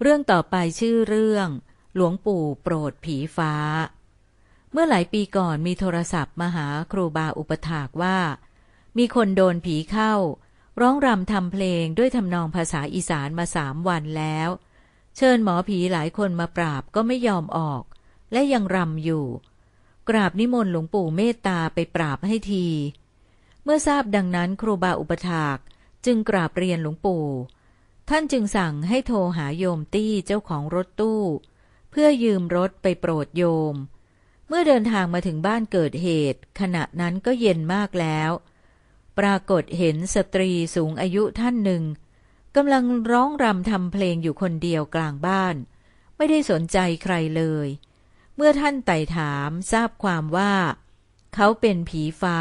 เรื่องต่อไปชื่อเรื่อง หลวงปู่โปรดผีฟ้า เมื่อหลายปีก่อนมีโทรศัพท์มาหาครูบาอุปถากว่า มีคนโดนผีเข้า ร้องรำทำเพลงด้วยทำนองภาษาอีสานมาสามวันแล้ว เชิญหมอผีหลายคนมาปราบก็ไม่ยอมออก และยังรำอยู่ กราบนิมนต์หลวงปู่เมตตาไปปราบให้ที เมื่อทราบดังนั้นครูบาอุปถากจึงกราบเรียนหลวงปู่ ท่านจึงสั่งให้โทรหาโยมตี้เจ้าของรถตู้ เพื่อยืมรถไปโปรดโยม เมื่อเดินทางมาถึงบ้านเกิดเหตุ ขณะนั้นก็เย็นมากแล้ว ปรากฏเห็นสตรีสูงอายุท่านหนึ่งกำลังร้องรำทำเพลงอยู่คนเดียวกลางบ้าน ไม่ได้สนใจใครเลย เมื่อท่านไต่ถามทราบความว่า เขาเป็นผีฟ้า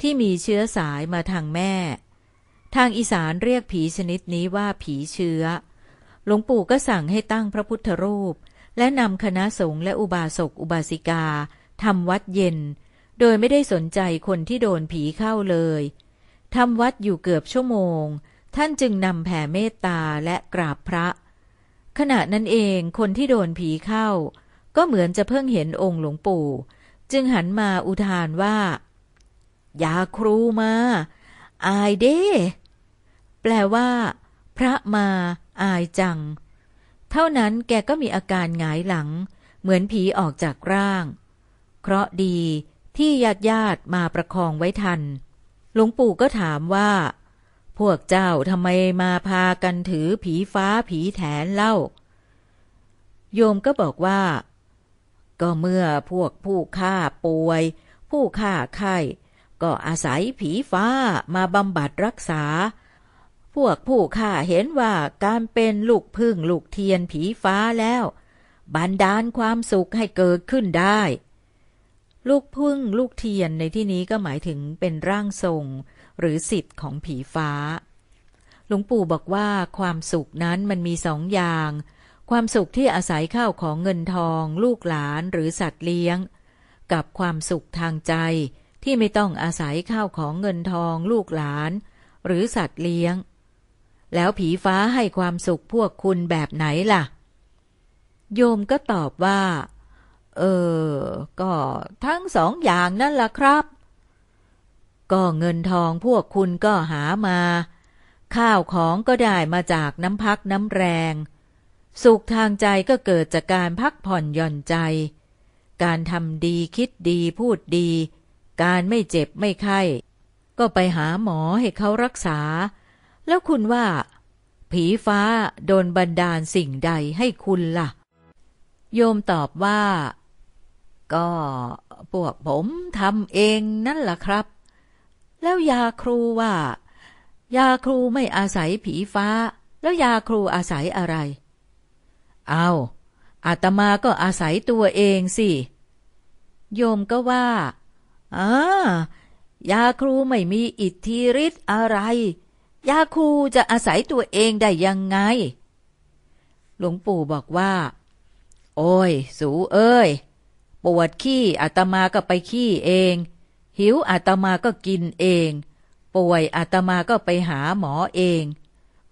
ที่มีเชื้อสายมาทางแม่ ทางอีสานเรียกผีชนิดนี้ว่าผีเชื้อ หลวงปู่ก็สั่งให้ตั้งพระพุทธรูป และนำคณะสงฆ์และอุบาสกอุบาสิกาทำวัดเย็น โดยไม่ได้สนใจคนที่โดนผีเข้าเลยทำวัดอยู่เกือบชั่วโมง ท่านจึงนำแผ่เมตตาและกราบพระ ขณะนั้นเองคนที่โดนผีเข้า ก็เหมือนจะเพิ่งเห็นองค์หลวงปู่ จึงหันมาอุทานว่า อย่าครูมา อายเด้ แปลว่า พระมาอายจัง เท่านั้นแกก็มีอาการหงายหลัง เหมือนผีออกจากร่าง เคราะดีที่ญาติญาติมาประคองไว้ทัน หลวงปู่ก็ถามว่า พวกเจ้าทำไมมาพากันถือผีฟ้าผีแถนเล่า โยมก็บอกว่า ก็เมื่อพวกผู้ฆ่าป่วย ผู้ฆ่าไข้ก็อาศัยผีฟ้ามาบำบัดรักษา พวกผู้ข้าเห็นว่าการเป็นลูกพึ่งลูกเทียนผีฟ้าแล้ว บันดาลความสุขให้เกิดขึ้นได้ ลูกพึ่งลูกเทียนในที่นี้ก็หมายถึงเป็นร่างทรง หรือสิทธิ์ของผีฟ้า หลวงปู่บอกว่าความสุขนั้นมันมีสองอย่าง ความสุขที่อาศัยข้าวของเงินทอง ลูกหลานหรือสัตว์เลี้ยง กับความสุขทางใจที่ไม่ต้องอาศัยข้าวของเงินทอง ลูกหลาน หรือสัตว์เลี้ยง แล้วผีฟ้าให้ความสุขพวกคุณแบบไหนล่ะ โยมก็ตอบว่า เออ ก็ทั้งสองอย่างนั่นล่ะครับ ก็เงินทองพวกคุณก็หามา ข้าวของก็ได้มาจากน้ำพักน้ำแรง สุขทางใจก็เกิดจากการพักผ่อนหย่อนใจ การทำดีคิดดีพูดดี การไม่เจ็บไม่ไข้ ก็ไปหาหมอให้เขารักษา แล้วคุณว่า ผีฟ้าโดนบันดาลสิ่งใดให้คุณละ่ะ โยมตอบว่า ก็พวกผมทำเองนั่นล่ะครับ แล้วยาครูว่า ยาครูไม่อาศัยผีฟ้า แล้วยาครูอาศัยอะไร เอาอาตมาก็อาศัยตัวเองสิ โยมก็ว่าอ่ายาครูไม่มีอิทธิฤทธิ์อะไร ยาครูจะอาศัยตัวเองได้ยังไง หลวงปู่บอกว่า โอ้ย สูเอ้ย ปวดขี้อาตมาก็ไปขี้เอง หิวอาตมาก็กินเอง ป่วยอาตมาก็ไปหาหมอเอง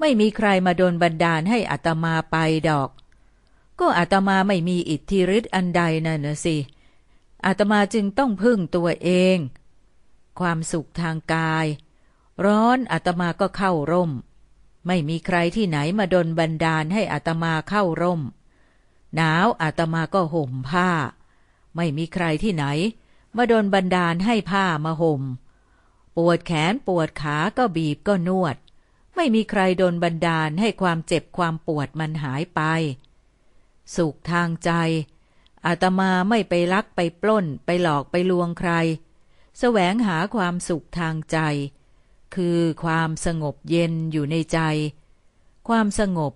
ไม่มีใครมาโดนบันดาลให้อาตมาไปดอก ก็อาตมาไม่มีอิทธิฤทธิ์อันใดนั่นนะสิ อาตมาจึงต้องพึ่งตัวเอง ความสุขทางกาย ร้อนอาตมาก็เข้าร่ม ไม่มีใครที่ไหนมาดนบันดาลให้อาตมาเข้าร่ม หนาวอาตมาก็ห่มผ้า ไม่มีใครที่ไหน มาดนบันดาลให้ผ้ามาห่ม ปวดแขนปวดขาก็บีบก็นวด ไม่มีใครโดนบันดาลให้ความเจ็บความปวดมันหายไป สุขทางใจอาตมาไม่ไปลักไปปล้น ไปหลอกไปลวงใคร แสวงหาความสุขทางใจ คือความสงบเย็นอยู่ในใจ ความสงบ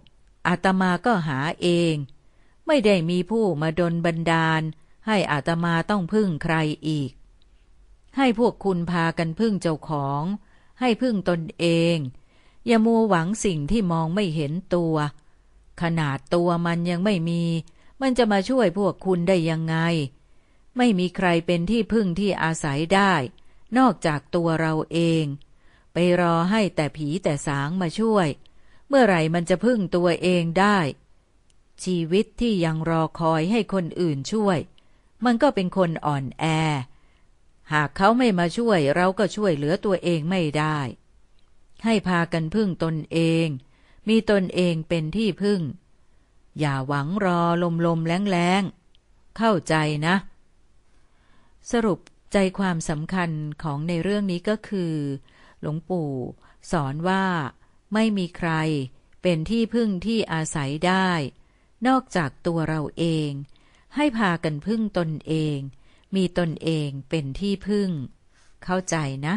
อาตมาก็หาเอง ไม่ได้มีผู้มาดนบันดาล ให้อาตมาต้องพึ่งใครอีก ให้พวกคุณพากันพึ่งเจ้าของ ให้พึ่งตนเอง อย่ามัวหวังสิ่งที่มองไม่เห็นตัว ขนาดตัวมันยังไม่มี มันจะมาช่วยพวกคุณได้ยังไง ไม่มีใครเป็นที่พึ่งที่อาศัยได้ นอกจากตัวเราเอง ไปรอให้แต่ผีแต่สางมาช่วย เมื่อไหร่มันจะพึ่งตัวเองได้ ชีวิตที่ยังรอคอยให้คนอื่นช่วย มันก็เป็นคนอ่อนแอ หากเขาไม่มาช่วยเราก็ช่วยเหลือตัวเองไม่ได้ ให้พากันพึ่งตนเอง มีตนเองเป็นที่พึ่ง อย่าหวังรอลมลมแรงแรงเข้าใจนะ สรุปใจความสำคัญของในเรื่องนี้ก็คือ หลวงปู่ สอนว่าไม่มีใครเป็นที่พึ่งที่อาศัยได้ นอกจากตัวเราเอง ให้พากันพึ่งตนเอง มีตนเองเป็นที่พึ่ง เข้าใจนะ